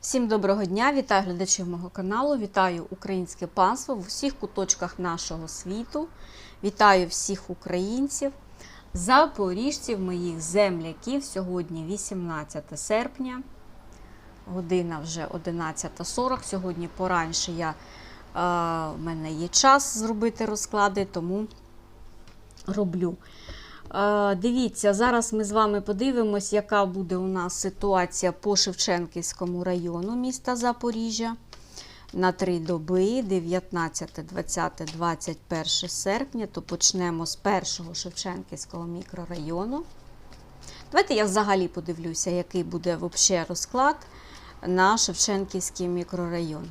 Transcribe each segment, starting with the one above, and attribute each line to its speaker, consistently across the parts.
Speaker 1: Всім доброго дня! Вітаю глядачів мого каналу, вітаю українське панство в усіх куточках нашого світу. Вітаю всіх українців, запоріжців, моїх земляків. Сьогодні 18 серпня, година вже 11.40. Сьогодні пораньше я, е, в мене є час зробити розклади, тому роблю. Дивіться, зараз ми з вами подивимось, яка буде у нас ситуація по Шевченківському району міста Запоріжжя на три доби 19, 20, 21 серпня. То почнемо з першого Шевченківського мікрорайону. Давайте я взагалі подивлюся, який буде взагалі розклад на Шевченківський мікрорайон.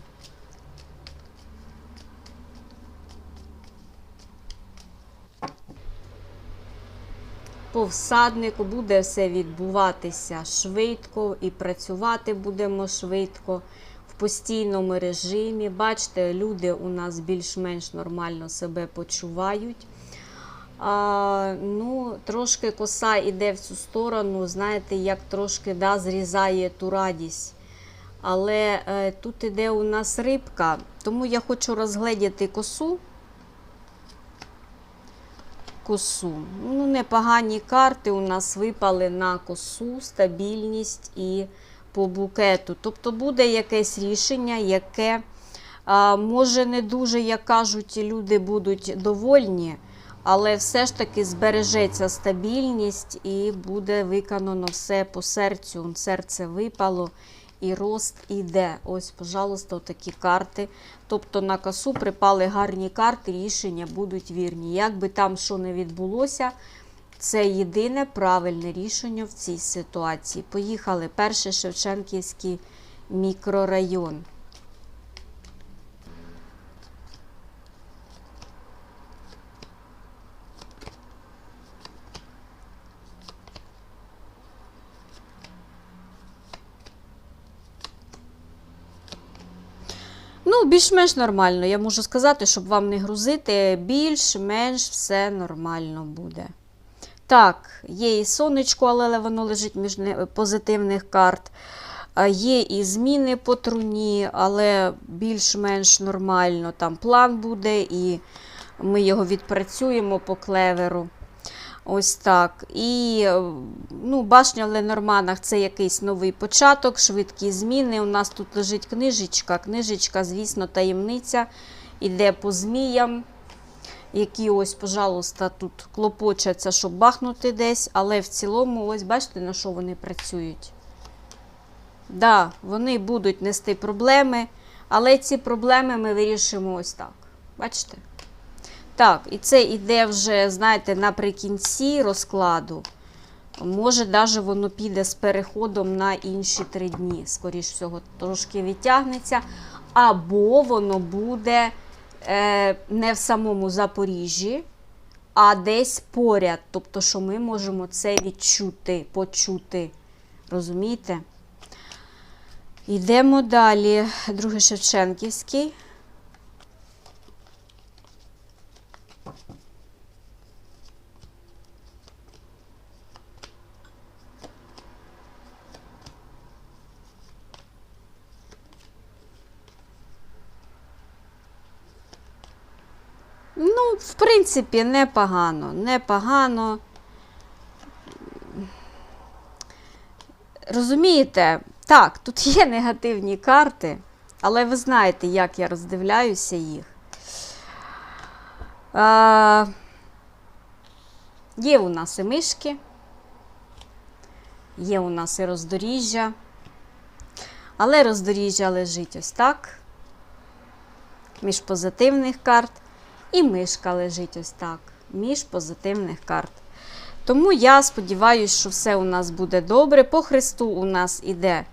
Speaker 1: Всаднику буде все відбуватися швидко і працювати будемо швидко в постійному режимі. Бачите, люди у нас більш-менш нормально себе почувають. А, ну, Трошки коса йде в цю сторону, знаєте, як трошки да, зрізає ту радість. Але е, тут іде у нас рибка, тому я хочу розгледіти косу косу. Ну, Непогані карти у нас випали на косу, стабільність і по букету. Тобто буде якесь рішення, яке, може, не дуже, як кажуть, люди будуть довольні, але все ж таки збережеться стабільність і буде виконано все по серцю. Серце випало. І рост іде. Ось, пожалуйста, такі карти. Тобто на касу припали гарні карти, рішення будуть вірні. Як би там що не відбулося, це єдине правильне рішення в цій ситуації. Поїхали. Перший Шевченківський мікрорайон. Ну, більш-менш нормально. Я можу сказати, щоб вам не грузити, більш-менш все нормально буде. Так, є і сонечко, але воно лежить між позитивних карт. Є і зміни по труні, але більш-менш нормально. Там план буде, і ми його відпрацюємо по клеверу. Ось так. І е, ну, башня в Ленорманах це якийсь новий початок, швидкі зміни. У нас тут лежить книжечка. Книжечка, звісно, таємниця. Іде по зміям, які ось, пожалуйста, тут клопочаться, щоб бахнути десь. Але в цілому, ось бачите, на що вони працюють. Да, вони будуть нести проблеми, але ці проблеми ми вирішимо ось так. Бачите? Так, і це йде вже, знаєте, наприкінці розкладу. Може, навіть воно піде з переходом на інші три дні. Скоріш всього, трошки відтягнеться. Або воно буде е, не в самому Запоріжжі, а десь поряд. Тобто, що ми можемо це відчути, почути. Розумієте? Йдемо далі. Другий Шевченківський. Ну, в принципі, непогано. Непогано. Розумієте, так, тут є негативні карти, але ви знаєте, як я роздивляюся їх. А, є у нас і мишки, є у нас і роздоріжжя, але роздоріжжя лежить ось так, між позитивних карт. І мишка лежить ось так, між позитивних карт. Тому я сподіваюся, що все у нас буде добре. По хресту у нас іде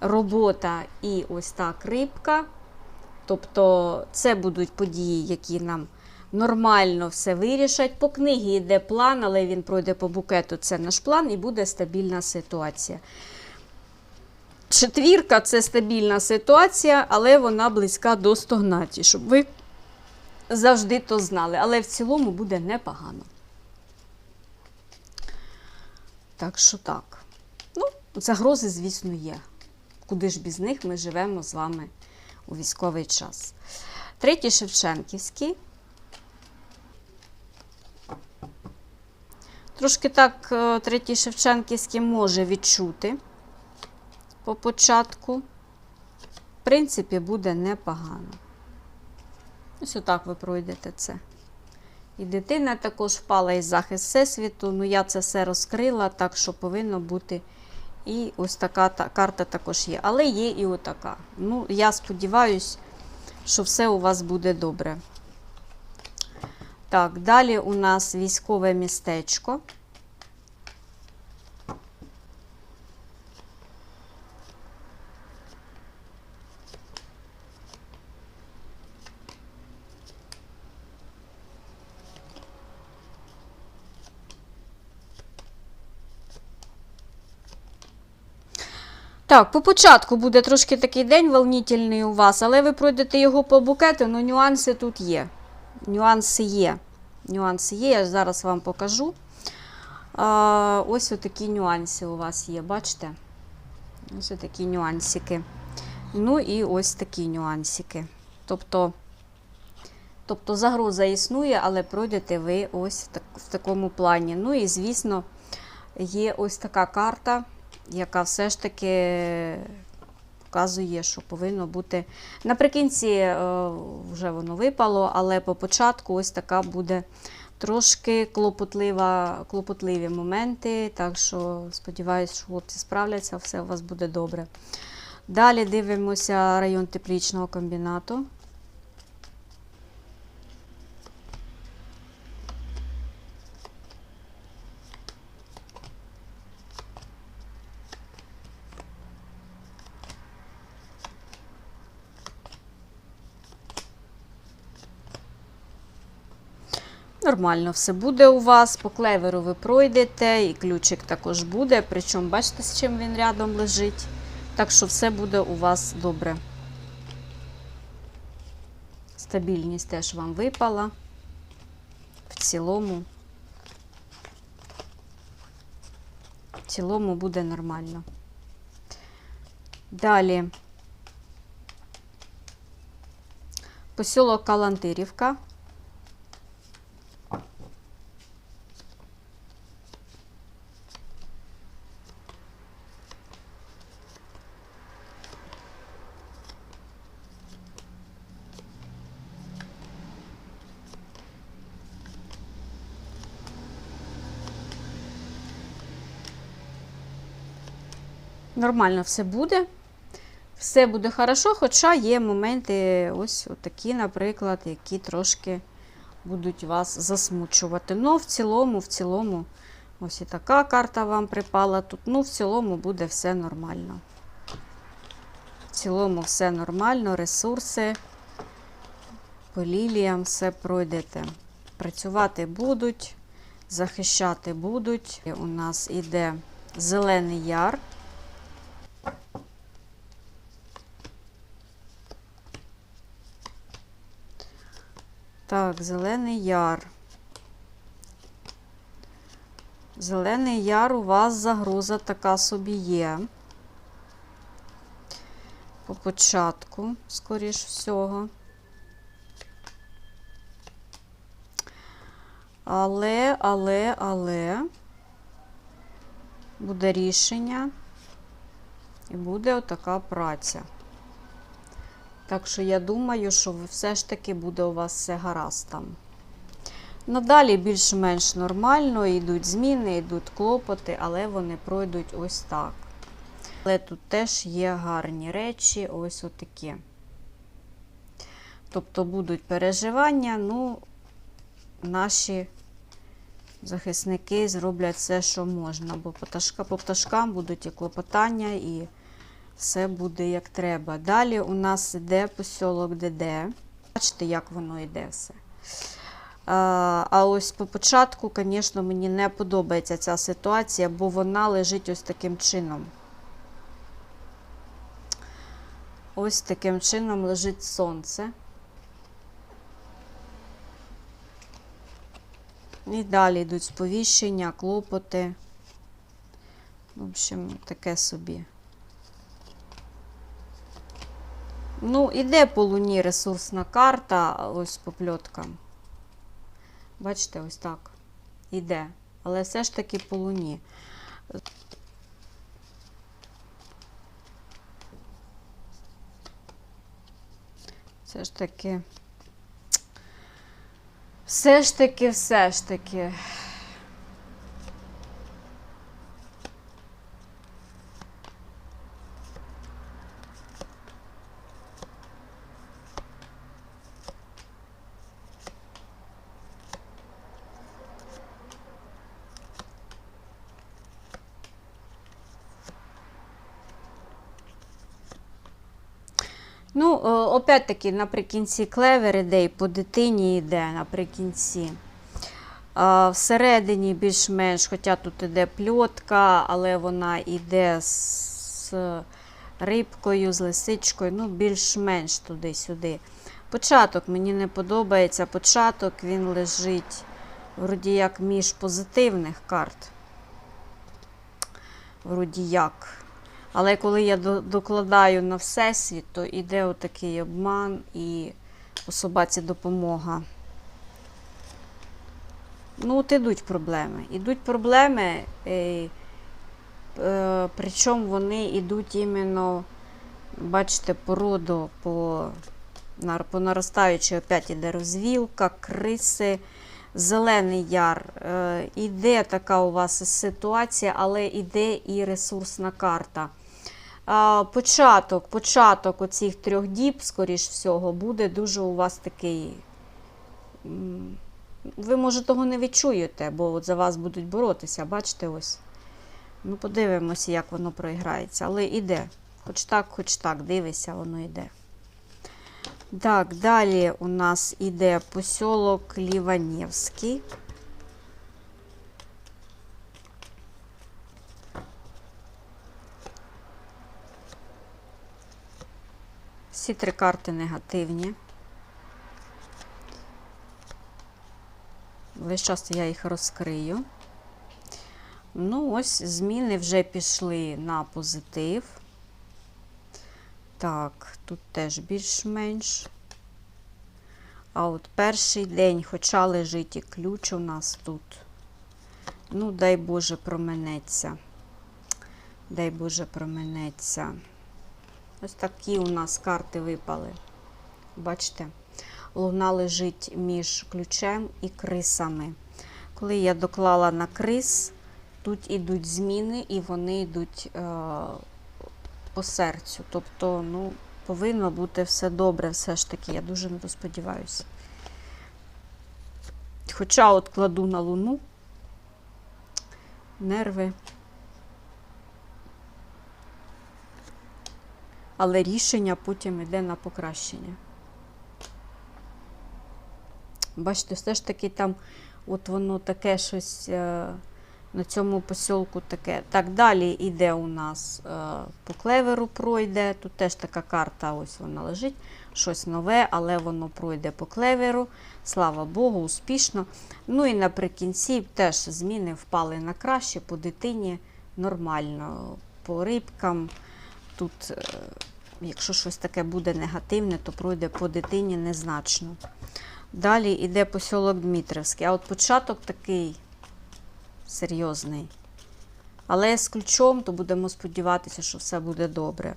Speaker 1: робота і ось так рибка. Тобто, це будуть події, які нам нормально все вирішать. По книгі йде план, але він пройде по букету. Це наш план і буде стабільна ситуація. Четвірка це стабільна ситуація, але вона близька до стогнації, щоб ви завжди то знали, але в цілому буде непогано. Так що так. Ну, загрози, звісно, є. куди ж без них ми живемо з вами у військовий час. Третій Шевченківський. Трошки так е, третій Шевченківський може відчути по початку. В принципі, буде непогано. Ось отак ви пройдете це. І дитина також впала із захист Всесвіту. Ну, я це все розкрила, так що повинно бути. І ось така та, карта також є. Але є і отака. Ну, я сподіваюся, що все у вас буде добре. Так, далі у нас військове містечко. Так, по початку буде трошки такий день волнительний у вас, але ви пройдете його по букету, але нюанси тут є. Нюанси є. Нюанси є, я зараз вам покажу. А, ось отакі нюанси у вас є, бачите? Ось такі нюансики. Ну і ось такі нюансики. Тобто, тобто загроза існує, але пройдете ви ось в такому плані. Ну і, звісно, є ось така карта, яка все ж таки показує, що повинно бути. Наприкінці е, вже воно випало, але по початку ось така буде трошки клопотлива, клопотливі моменти. Так що сподіваюся, що хлопці справляться, все у вас буде добре. Далі дивимося район теплічного комбінату. Нормально все буде у вас. По клеверу ви пройдете, і ключик також буде. Причому, бачите, з чим він рядом лежить. Так що все буде у вас добре. Стабільність теж вам випала. В цілому. В цілому буде нормально. Далі. Посілок Калантирівка. Нормально все буде. Все буде хорошо, хоча є моменти, ось такі, наприклад, які трошки будуть вас засмучувати. Ну, в цілому, в цілому, ось і така карта вам припала тут. Ну, в цілому буде все нормально. В цілому все нормально, ресурси по ліліям все пройдете. Працювати будуть, захищати будуть. У нас іде зелений яр. Так, зелений яр. Зелений яр у вас загроза така собі є. По початку, скоріш всього. Але, але, але буде рішення і буде отака праця. Так що я думаю, що все ж таки буде у вас все гаразд там. Надалі більш-менш нормально, йдуть зміни, йдуть клопоти, але вони пройдуть ось так. Але тут теж є гарні речі, ось отакі. Тобто будуть переживання, ну, наші захисники зроблять все, що можна, бо по, пташкам будуть і клопотання, і все буде як треба. Далі у нас йде посілок ДД. Бачите, як воно йде все. А, ось по початку, звісно, мені не подобається ця ситуація, бо вона лежить ось таким чином. Ось таким чином лежить сонце. І далі йдуть сповіщення, клопоти. В общем, таке собі. Ну, іде по луні ресурсна карта, ось по пльоткам. Бачите, ось так. Іде. Але все ж таки по луні. Все ж таки. Все ж таки, все ж таки. Ну, е, опять-таки, наприкінці клевер іде по дитині йде наприкінці. Всередині більш-менш, хоча тут іде пльотка, але вона йде з рибкою, з лисичкою, ну, більш-менш туди-сюди. Початок мені не подобається. Початок він лежить вроді як між позитивних карт. Вроді як. Але коли я докладаю на всесвіт, то йде отакий обман і у собаці допомога. Ну, от ідуть проблеми. Ідуть проблеми, е, е, причому вони йдуть іменно, бачите, по роду, по, нар- по наростаючій опять іде розвілка, криси, зелений яр. Е, іде така у вас ситуація, але іде і ресурсна карта. Початок, початок оцих трьох діб, скоріш всього, буде дуже у вас такий. Ви, може, того не відчуєте, бо от за вас будуть боротися, бачите ось. Ну, подивимося, як воно проіграється. Але іде. Хоч так, хоч так, дивися, воно йде. Так, далі у нас іде посілок Ліванівський. Всі три карти негативні. Весь час я їх розкрию. Ну, ось зміни вже пішли на позитив. Так, тут теж більш-менш. А от перший день, хоча лежить і ключ у нас тут. Ну, дай Боже, променеться. Дай Боже, променеться. Ось такі у нас карти випали. Бачите? Луна лежить між ключем і крисами. Коли я доклала на крис, тут ідуть зміни і вони йдуть е, по серцю. Тобто, ну, повинно бути все добре, все ж таки. Я дуже на то сподіваюся. Хоча от кладу на луну нерви. Але рішення потім йде на покращення. Бачите, все ж таки там от воно таке щось е, на цьому посілку таке. Так, далі йде у нас е, по клеверу пройде. Тут теж така карта, ось вона лежить. Щось нове, але воно пройде по клеверу. Слава Богу, успішно. Ну і наприкінці теж зміни впали на краще, по дитині нормально. По рибкам тут, е, якщо щось таке буде негативне, то пройде по дитині незначно. Далі йде посілок Дмитрівський. А от початок такий серйозний. Але з ключом, то будемо сподіватися, що все буде добре.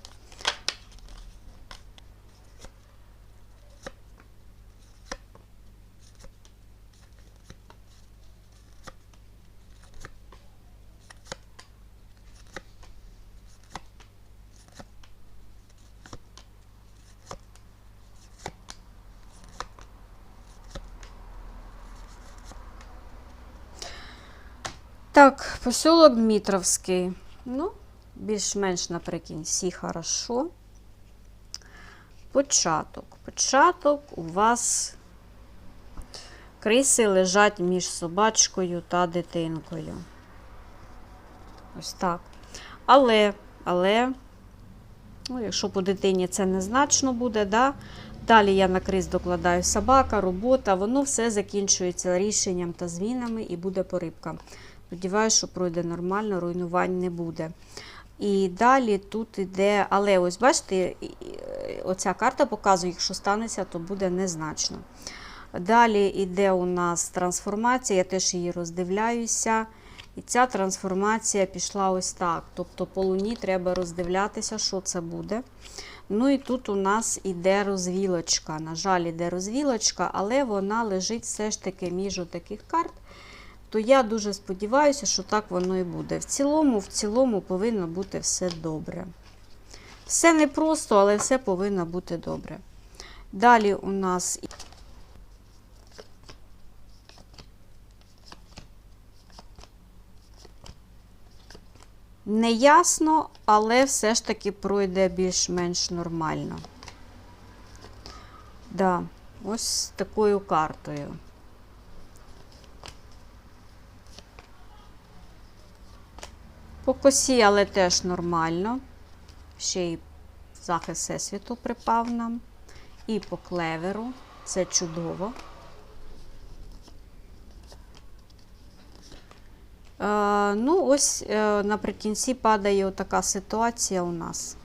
Speaker 1: Так, посілок Дмитровський. Ну, більш-менш наприкінці хорошо. Початок. Початок у вас криси лежать між собачкою та дитинкою. Ось так. Але, але, ну, якщо по дитині це незначно буде, да? далі я на крис докладаю собака, робота, воно все закінчується рішенням та змінами і буде по Сподіваюся, що пройде нормально, руйнувань не буде. І далі тут іде, але ось бачите, оця карта показує, якщо станеться, то буде незначно. Далі йде у нас трансформація, я теж її роздивляюся. І ця трансформація пішла ось так. Тобто по луні треба роздивлятися, що це буде. Ну і тут у нас іде розвілочка. На жаль, іде розвілочка, але вона лежить все ж таки між таких карт. То я дуже сподіваюся, що так воно і буде. В цілому, в цілому повинно бути все добре. Все непросто, але все повинно бути добре. Далі у нас неясно, але все ж таки пройде більш-менш нормально. Да, ось такою картою. По косі, але теж нормально. Ще й захист всесвіту припав нам. І по клеверу. Це чудово. Е, ну, ось е, наприкінці падає така ситуація у нас.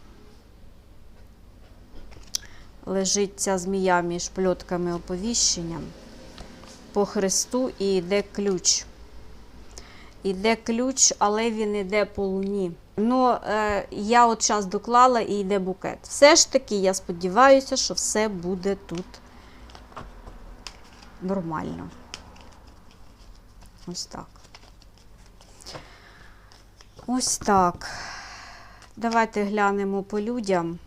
Speaker 1: Лежить ця змія між пльотками оповіщенням по хресту і йде ключ. Іде ключ, але він йде по луні. Ну, е, я от час доклала і йде букет. Все ж таки, я сподіваюся, що все буде тут нормально. Ось так. Ось так. Давайте глянемо по людям.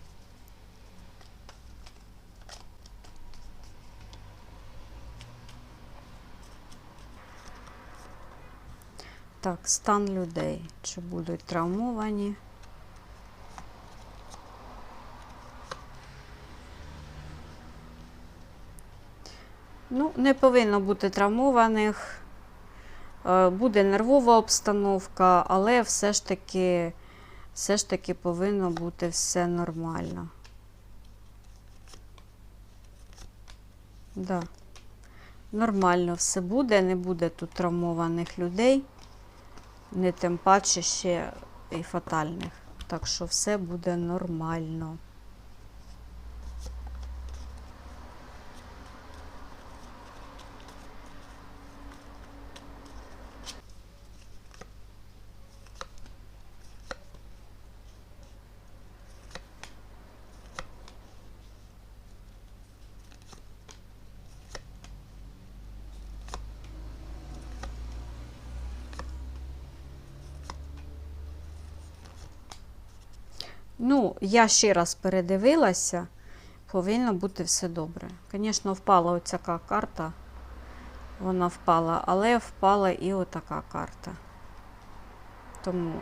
Speaker 1: Так, стан людей. Чи будуть травмовані? Ну, не повинно бути травмованих. Е, Буде нервова обстановка, але все ж таки, все ж таки повинно бути все нормально. Да. Нормально все буде, не буде тут травмованих людей, не тим паче ще і фатальних. Так що все буде нормально. Ну, я ще раз передивилася, повинно бути все добре. Звісно, впала оця карта. Вона впала, але впала і отака карта. Тому,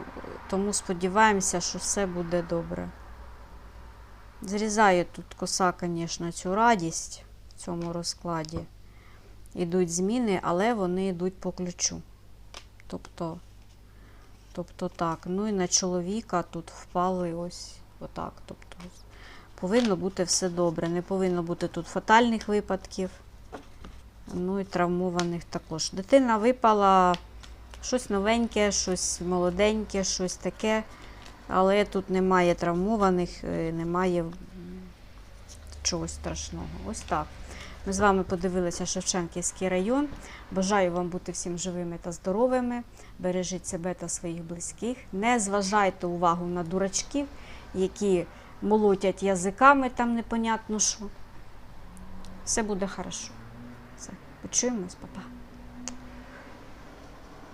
Speaker 1: тому сподіваємося, що все буде добре. Зрізає тут коса, звісно, цю радість в цьому розкладі. Ідуть зміни, але вони йдуть по ключу. Тобто, тобто так. Ну і на чоловіка тут впали ось отак. Тобто повинно бути все добре. Не повинно бути тут фатальних випадків. Ну і травмованих також. Дитина випала щось новеньке, щось молоденьке, щось таке. Але тут немає травмованих, е, немає чогось страшного. Ось так. Ми з вами подивилися Шевченківський район. Бажаю вам бути всім живими та здоровими. Бережіть себе та своїх близьких. Не зважайте увагу на дурачків, які молотять язиками там непонятно що. Все буде хорошо. Все. Почуємось, папа.